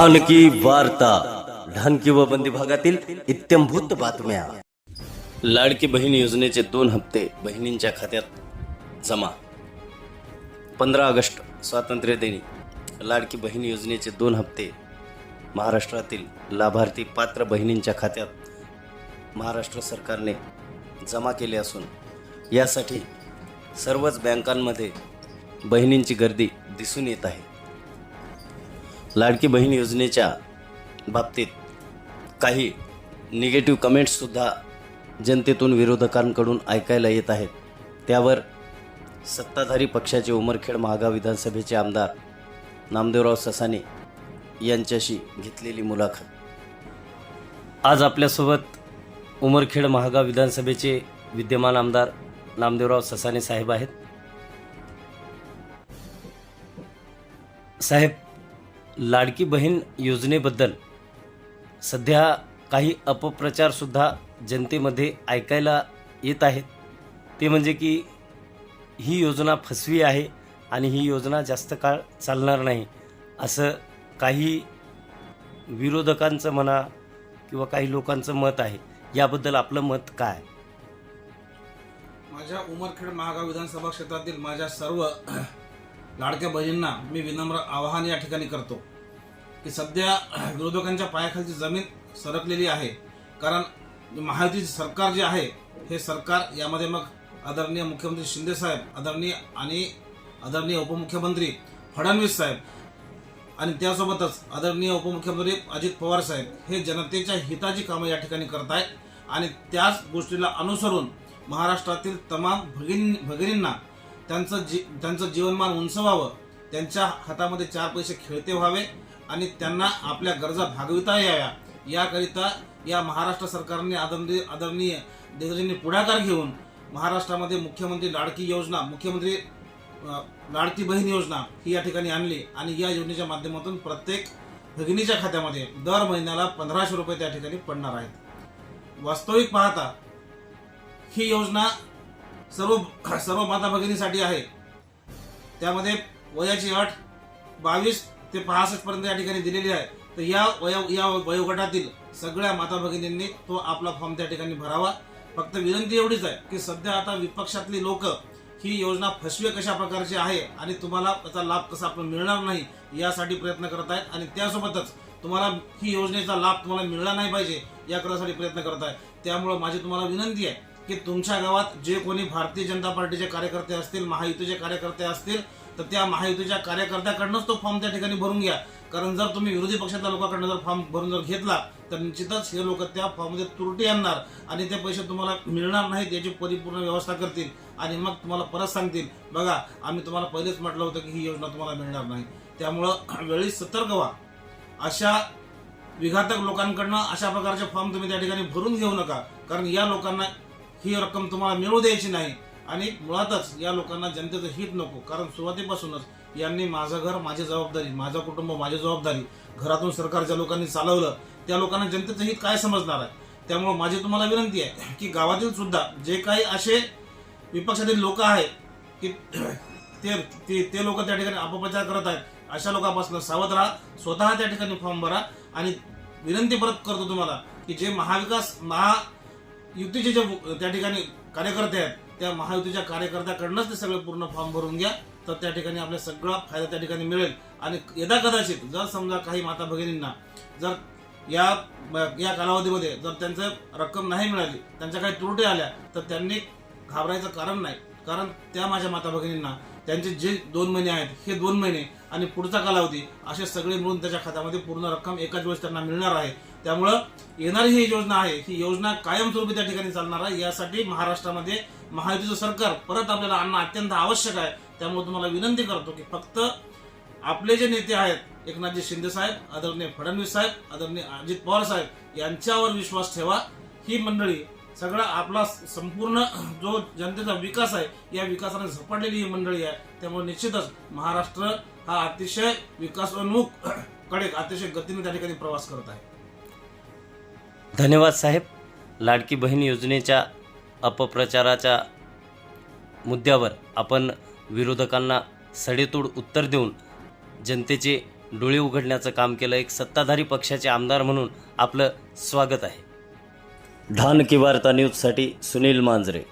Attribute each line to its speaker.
Speaker 1: खानकी वार्ता ढानकी व बंदी भागातील इत्यंभूत बातम्या. लाडकी बहीण योजनेचे दोन हप्ते बहिणींच्या खात्यात जमा. पंधरा ऑगस्ट स्वातंत्र्य दिनी. लाडकी बहीण योजनेचे दोन हप्ते महाराष्ट्रातील लाभार्थी पात्र बहिणींच्या खात्यात महाराष्ट्र सरकारने जमा केले असून यासाठी सर्वच बँकांमध्ये बहिणींची गर्दी दिसून येत आहे. लाडकी बहीण योजनेच्या बाबतीत काही निगेटिव्ह कमेंट्ससुद्धा जनतेतून विरोधकांकडून ऐकायला येत आहेत. त्यावर सत्ताधारी पक्षाचे उमरखेड महागाव विधानसभेचे आमदार नामदेवराव ससाने यांच्याशी घेतलेली मुलाखत. आज आपल्यासोबत उमरखेड महागाव विधानसभेचे विद्यमान आमदार नामदेवराव ससाने साहेब आहेत. साहेब लाडकी बहीण योजनेबद्दल सध्या काही अपप्रचारसुद्धा जनतेमध्ये ऐकायला येत आहेत. ते म्हणजे की ही योजना फसवी आहे आणि ही योजना जास्त काळ चालणार नाही असं काही विरोधकांचं म्हणा किंवा काही लोकांचं मत आहे. याबद्दल आपलं मत काय?
Speaker 2: माझ्या उमरखेड महागाव विधानसभा क्षेत्रातील माझ्या सर्व लाडक्या बहिणींना मी विनम्र आवाहन या ठिकाणी करतो की सध्या विरोधकांच्या पायाखालची जमीन सरकलेली आहे. कारण महायुतीचे सरकार जे आहे हे सरकार यामध्ये मग आदरणीय मुख्यमंत्री शिंदे साहेब आदरणीय आणि आदरणीय उपमुख्यमंत्री फडणवीस साहेब आणि त्यासोबतच आदरणीय उपमुख्यमंत्री अजित पवार साहेब हे जनतेच्या हिताची कामं या ठिकाणी करत आहेत आणि त्याच गोष्टीला अनुसरून महाराष्ट्रातील तमाम भगिनी भगिनींना त्यांचं जी त्यांचं जीवनमान उंच व्हावं त्यांच्या हातामध्ये चार पैसे खेळते व्हावे आणि त्यांना आपल्या गरजा भागविता याव्या. याकरिता या महाराष्ट्र सरकारने आदरणीय आदरणीय देवजींनी पुढाकार घेऊन महाराष्ट्रामध्ये मुख्यमंत्री लाडकी योजना मुख्यमंत्री लाडकी बहीण योजना ही या ठिकाणी आणली आणि या योजनेच्या माध्यमातून प्रत्येक भगिनीच्या खात्यामध्ये दर महिन्याला पंधराशे रुपये त्या ठिकाणी पडणार आहेत. वास्तविक पाहता ही योजना सर्व सर्व माता भगिनीसाठी आहे. त्यामध्ये वयाची अट बावीस ते पासष्ट पर्यंत या ठिकाणी दिलेली आहे. तर या वयो या वयोगटातील सगळ्या माता भगिनींनी तो आपला फॉर्म त्या ठिकाणी भरावा. फक्त विनंती एवढीच आहे की सध्या आता विपक्षातली लोक ही योजना फसवे कशा प्रकारची आहे आणि तुम्हाला त्याचा लाभ कसा आपण मिळणार नाही यासाठी प्रयत्न करत आहेत आणि त्यासोबतच तुम्हाला ही योजनेचा लाभ तुम्हाला मिळला नाही पाहिजे या प्रयत्न करत आहे. त्यामुळे माझी तुम्हाला विनंती आहे की तुमच्या गावात जे कोणी भारतीय जनता पार्टीचे कार्यकर्ते असतील महायुतीचे कार्यकर्ते असतील तर त्या महायुतीच्या कार्यकर्त्याकडनंच तो फॉर्म त्या ठिकाणी भरून घ्या. कारण जर तुम्ही विरोधी पक्षातल्या लोकांकडनं जर फॉर्म भरून जर घेतला तर निश्चितच हे लोक त्या फॉर्ममध्ये त्रुटी आणणार आणि ते पैसे तुम्हाला मिळणार नाहीत याची परिपूर्ण व्यवस्था करतील आणि मग तुम्हाला परत सांगतील बघा आम्ही तुम्हाला पहिलेच म्हटलं होतं की ही योजना तुम्हाला मिळणार नाही. त्यामुळं वेळी सतर्क व्हा. अशा विघातक लोकांकडनं अशा प्रकारचे फॉर्म तुम्ही त्या ठिकाणी भरून घेऊ नका. कारण या लोकांना ही रक्कम तुम्हाला मिळू द्यायची नाही. आणि मुळातच या लोकांना जनतेचं हित नको. कारण सुरुवातीपासूनच यांनी माझं घर माझी जबाबदारी माझं कुटुंब माझी जबाबदारी घरातून सरकार ज्या लोकांनी चालवलं. त्या लोकांना जनतेचं हित काय समजणार आहे? त्यामुळे माझी तुम्हाला विनंती आहे की गावातील सुद्धा जे काही असे विपक्षातील लोक आहेत की ते ते ते लोक त्या ठिकाणी अपप्रचार करत आहेत अशा लोकांपासून सावध राहा स्वतः त्या ठिकाणी फॉर्म भरा. आणि विनंती परत करतो तुम्हाला की जे महाविकास महा युतीचे जे त्या ठिकाणी कार्यकर्ते आहेत त्या महायुतीच्या कार्यकर्त्याकडनंच ते सगळं पूर्ण फॉर्म भरून घ्या तर त्या ठिकाणी आपला सगळा फायदा त्या ठिकाणी मिळेल. आणि यदा कदाचित जर समजा काही माता भगिनींना जर या या कालावधीमध्ये जर त्यांचं रक्कम नाही मिळाली त्यांच्या काही त्रुटी आल्या तर त्यांनी घाबरायचं कारण नाही. कारण त्या माझ्या माता भगिनींना त्यांचे जे दोन महिने आहेत हे दोन महिने आणि पुढचा कालावधी असे सगळे मिळून त्याच्या खात्यामध्ये पूर्ण रक्कम एकाच वेळेस त्यांना मिळणार आहे. त्यामुळं येणारी ही योजना आहे ही योजना कायमस्वरूपी त्या ठिकाणी चालणार आहे. यासाठी महाराष्ट्रामध्ये महायुतीचं सरकार परत आपल्याला आणणं अत्यंत आवश्यक आहे. त्यामुळे तुम्हाला विनंती करतो की फक्त आपले जे नेते आहेत एकनाथजी शिंदे साहेब आदरणीय फडणवीस साहेब आदरणीय अजित पवार साहेब यांच्यावर विश्वास ठेवा. ही मंडळी सगळा आपला संपूर्ण जो जनतेचा विकास आहे या विकासाने झपाटलेली ही मंडळी आहे. त्यामुळे निश्चितच महाराष्ट्र हा अतिशय विकासोन्मुखकडे अतिशय गतीने त्या ठिकाणी प्रवास करत आहे.
Speaker 1: धन्यवाद साहेब. लाडकी बहीण योजनेच्या अपप्रचाराच्या मुद्द्यावर आपण विरोधकांना सडेतोड उत्तर देऊन जनतेचे डोळे उघडण्याचं काम केलं. एक सत्ताधारी पक्षाचे आमदार म्हणून आपलं स्वागत आहे. धान की वार्ता न्यूजसाठी सुनील मांजरे।